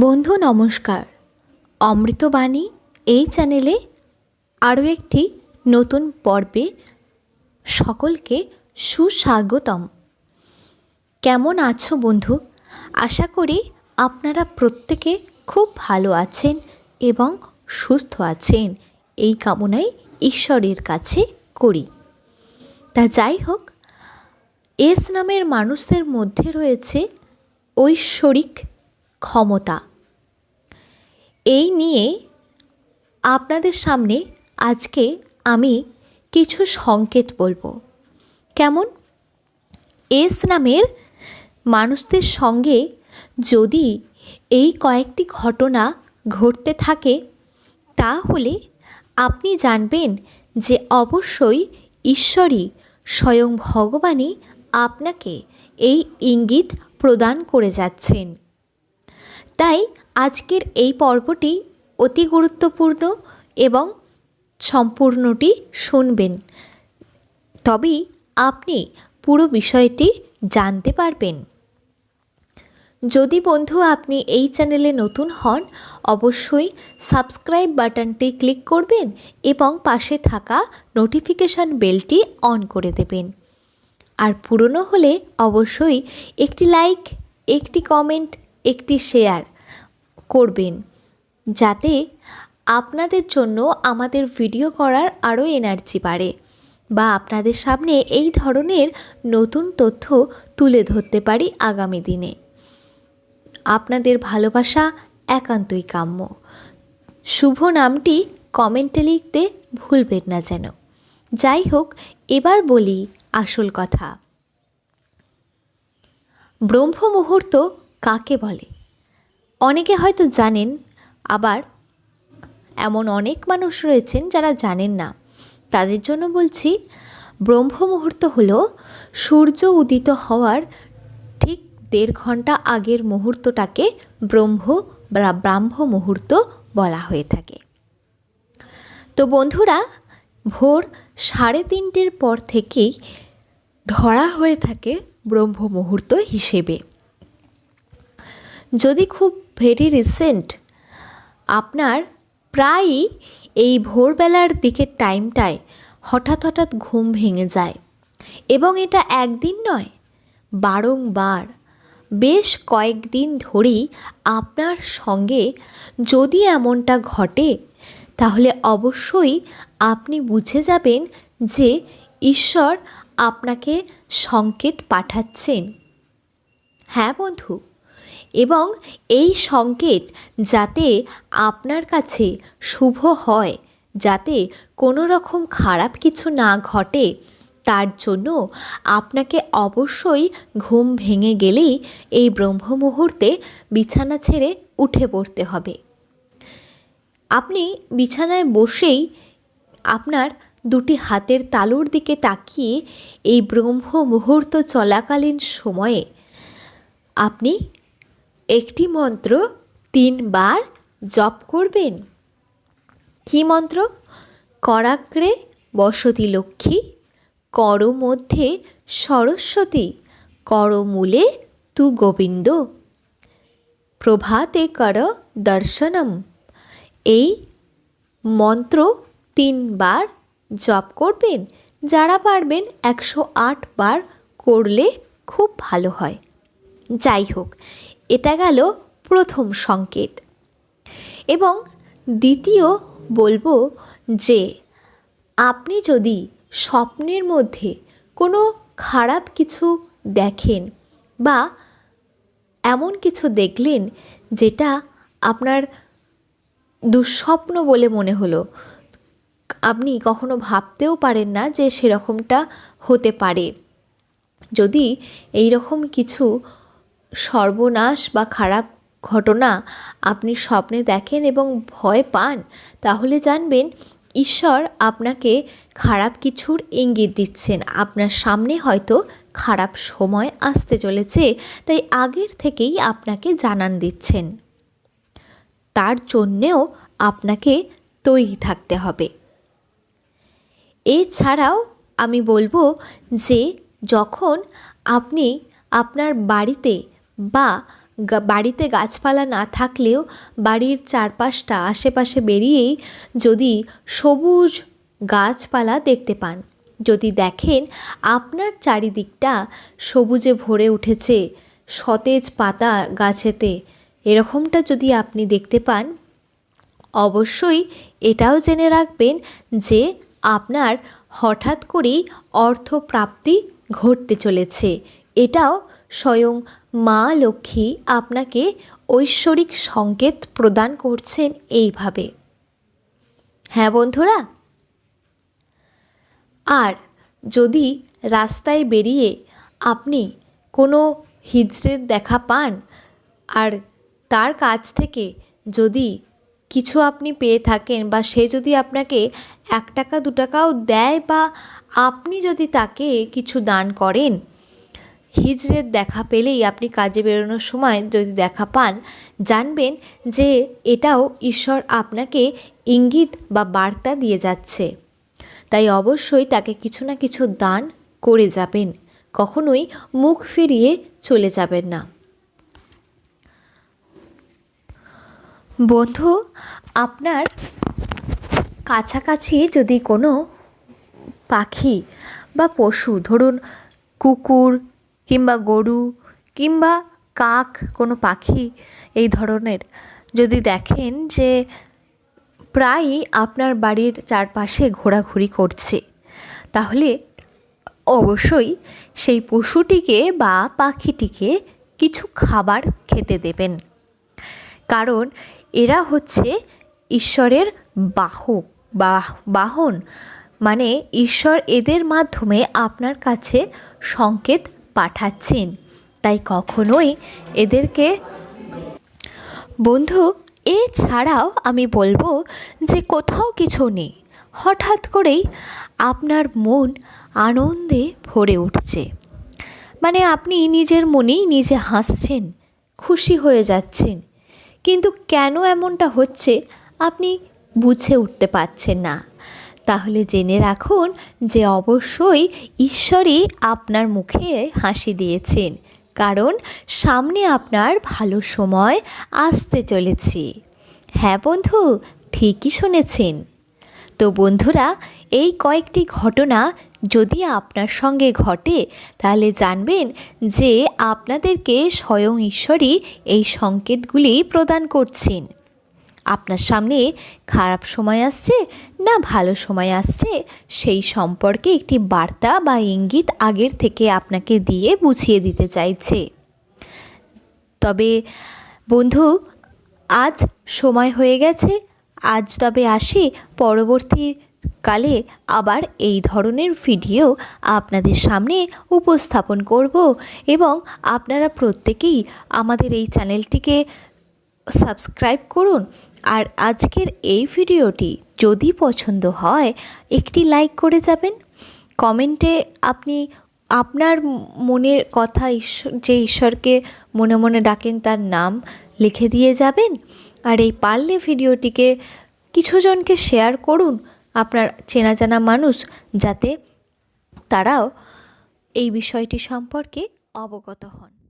বন্ধু নমস্কার। অমৃতবাণী এই চ্যানেলে আরও একটি নতুন পর্বে সকলকে সুস্বাগতম। কেমন আছো বন্ধু? আশা করি আপনারা প্রত্যেকে খুব ভালো আছেন এবং সুস্থ আছেন। এই কামনাই ঈশ্বরের কাছে করি। তা যাই হোক, এস নামের মানুষদের মধ্যে রয়েছে ঐশ্বরিক ক্ষমতা। এই নিয়ে আপনাদের সামনে আজকে আমি কিছু সংকেত বলব। কেমন? এস নামের মানুষদের সঙ্গে যদি এই কয়েকটি ঘটনা ঘটতে থাকে, তাহলে আপনি জানবেন যে অবশ্যই ঈশ্বরই স্বয়ং ভগবানই আপনাকে এই ইঙ্গিত প্রদান করে যাচ্ছেন। তাই আজকের এই পর্বটি অতি গুরুত্বপূর্ণ এবং সম্পূর্ণটি শুনবেন। তবেই আপনি পুরো বিষয়টি জানতে পারবেন। যদি বন্ধু আপনি এই চ্যানেলে নতুন হন, অবশ্যই সাবস্ক্রাইব বাটনটি ক্লিক করবেন এবং পাশে থাকা নোটিফিকেশান বেলটি অন করে দেবেন। আর পুরনো হলে অবশ্যই একটি লাইক, একটি কমেন্ট একটি শেয়ার করবেন, যাতে আপনাদের জন্য আমাদের ভিডিও করার আরও এনার্জি বাড়ে বা আপনাদের সামনে এই ধরনের নতুন তথ্য তুলে ধরতে পারি আগামী দিনে। আপনাদের ভালোবাসা একান্তই কাম্য। শুভ নামটি কমেন্টে লিখতে ভুলবেন না যেন। যাই হোক, এবার বলি আসল কথা। ব্রহ্ম মুহূর্ত কাকে বলে? অনেকে হয়তো জানেন, আবার এমন অনেক মানুষ রয়েছেন যারা জানেন না। তাদের জন্য বলছি, ব্রহ্ম মুহূর্ত হল সূর্য উদিত হওয়ার ঠিক দেড় ঘণ্টা আগের মুহূর্তটাকে ব্রহ্ম বা ব্রাহ্ম মুহূর্ত বলা হয়ে থাকে। তো বন্ধুরা, ভোর সাড়ে তিনটের পর থেকেই ধরা হয়ে থাকে ব্রহ্ম মুহূর্ত হিসেবে। যদি খুব ভেরি রিসেন্ট আপনার প্রায়ই এই ভোরবেলার দিকের টাইমটায় হঠাৎ হঠাৎ ঘুম ভেঙে যায়। এবং এটা একদিন নয়, বারংবার। বেশ কয়েকদিন ধরেই আপনার সঙ্গে যদি এমনটা ঘটে, তাহলে অবশ্যই আপনি বুঝে যাবেন যে ঈশ্বর আপনাকে সংকেত পাঠাচ্ছেন। হ্যাঁ বন্ধু? এবং এই সংকেত যাতে আপনার কাছে শুভ হয়, যাতে কোনো রকম খারাপ কিছু না ঘটে, তার জন্য আপনাকে অবশ্যই ঘুম ভেঙে গেলেই এই ব্রহ্ম মুহূর্তে বিছানা ছেড়ে উঠে পড়তে হবে। আপনি বিছানায় বসেই আপনার দুটি হাতের তালুর দিকে তাকিয়ে এই ব্রহ্ম মুহূর্ত চলাকালীন সময়ে আপনি একটি মন্ত্র তিনবার জপ করবেন। কি মন্ত্র? করাগ্রে বসতি লক্ষ্মী, কর মধ্যে সরস্বতী করমূলে তু গোবিন্দ। প্রভাতে কর দর্শনম। এই মন্ত্র তিনবার জপ করবেন। যারা পারবেন একশো আট বার করলে খুব ভালো হয়। যাই হোক এটা গেল প্রথম সংকেত। এবং দ্বিতীয় বলব যে, আপনি যদি স্বপ্নের মধ্যে কোনো খারাপ কিছু দেখেন বা এমন কিছু দেখলেন যেটা আপনার দুঃস্বপ্ন বলে মনে হলো, আপনি কখনো ভাবতেও পারেন না যে সেরকমটা হতে পারে। যদি এই রকম কিছু সর্বনাশ বা খারাপ ঘটনা আপনি স্বপ্নে দেখেন এবং ভয় পান, তাহলে জানবেন ঈশ্বর আপনাকে খারাপ কিছুর ইঙ্গিত দিচ্ছেন। আপনার সামনে হয়তো খারাপ সময় আসতে চলেছে, তাই আগের থেকেই আপনাকে জানান দিচ্ছেন। তার জন্যেও আপনাকে তৈরি থাকতে হবে। এছাড়াও আমি বলব যে যখন আপনি আপনার বাড়িতে বা বাড়িতে গাছপালা না থাকলেও বাড়ির চারপাশটা, আশেপাশে বেরিয়েই যদি সবুজ গাছপালা দেখতে পান। যদি দেখেন আপনার চারিদিকটা সবুজে ভরে উঠেছে সতেজ পাতা গাছেতে, এরকমটা যদি আপনি দেখতে পান, অবশ্যই এটাও জেনে রাখবেন যে আপনার হঠাৎ করেই অর্থপ্রাপ্তি ঘটতে চলেছে। এটাও স্বয়ং মা লক্ষ্মী আপনাকে ঐশ্বরিক সংকেত প্রদান করছেন এইভাবে। হ্যাঁ বন্ধুরা? আর যদি রাস্তায় বেরিয়ে আপনি কোনো হিজড়ের দেখা পান, আর তার কাছ থেকে যদি কিছু আপনি পেয়ে থাকেন বা সে যদি আপনাকে এক টাকা, দু টাকাও দেয় বা আপনি যদি তাকে কিছু দান করেন হিজড়ের দেখা পেলেই আপনি কাজে বেরোনোর সময় যদি দেখা পান, জানবেন যে এটাও ঈশ্বর আপনাকে ইঙ্গিত বা বার্তা দিয়ে যাচ্ছে। তাই অবশ্যই তাকে কিছু না কিছু দান করে যাবেন, কখনোই মুখ ফিরিয়ে চলে যাবেন না। বন্ধু, আপনার কাছাকাছি যদি কোনো পাখি বা পশু, ধরুন কুকুর কিংবা গরু কিংবা কাক, কোনো পাখি এই ধরনের যদি দেখেন যে প্রায়ই আপনার বাড়ির চারপাশে ঘোরাঘুরি করছে, তাহলে অবশ্যই সেই পশুটিকে বা পাখিটিকে কিছু খাবার খেতে দেবেন। কারণ এরা হচ্ছে ঈশ্বরের বাহক বা বাহন। মানে ঈশ্বর এদের মাধ্যমে আপনার কাছে সংকেত পাঠাচ্ছেন। তাই কখনোই এদেরকে বন্ধু এছাড়াও আমি বলব যে কোথাও কিছু নেই। হঠাৎ করেই আপনার মন আনন্দে ভরে উঠছে। মানে আপনি নিজের মনেই নিজে হাসছেন, খুশি হয়ে যাচ্ছেন। কিন্তু কেন এমনটা হচ্ছে আপনি বুঝে উঠতে পারছেন না। তাহলে জেনে রাখুন যে অবশ্যই ঈশ্বরই আপনার মুখে হাসি দিয়েছেন। কারণ সামনে আপনার ভালো সময় আসতে চলেছে। হ্যাঁ বন্ধু, ঠিকই শুনেছেন। তো বন্ধুরা, এই কয়েকটি ঘটনা যদি আপনার সঙ্গে ঘটে, তাহলে জানবেন যে আপনাদেরকে স্বয়ং ঈশ্বরই এই সংকেতগুলি প্রদান করছেন। আপনার সামনে খারাপ সময় আসছে না ভালো সময় আসছে, সেই সম্পর্কে একটি বার্তা বা ইঙ্গিত আগের থেকে আপনাকে দিয়ে বুঝিয়ে দিতে চাইছে। তবে বন্ধু, আজ সময় হয়ে গেছে, আজ তবে আসি, পরবর্তী কালে আবার এই ধরনের ভিডিও আপনাদের সামনে উপস্থাপন করব এবং আপনারা প্রত্যেকেই আমাদের এই চ্যানেলটিকে সাবস্ক্রাইব করুন আর আজকের এই ভিডিওটি যদি পছন্দ হয়, একটি লাইক করে যাবেন। কমেন্টে আপনি আপনার মনের কথা ঈশ্বর, যে ঈশ্বরকে মনে মনে ডাকেন তার নাম লিখে দিয়ে যাবেন। আর এই পারলে ভিডিওটিকে কিছুজনকে শেয়ার করুন, আপনার চেনা জানা মানুষ, যাতে তারাও এই বিষয়টি সম্পর্কে অবগত হন।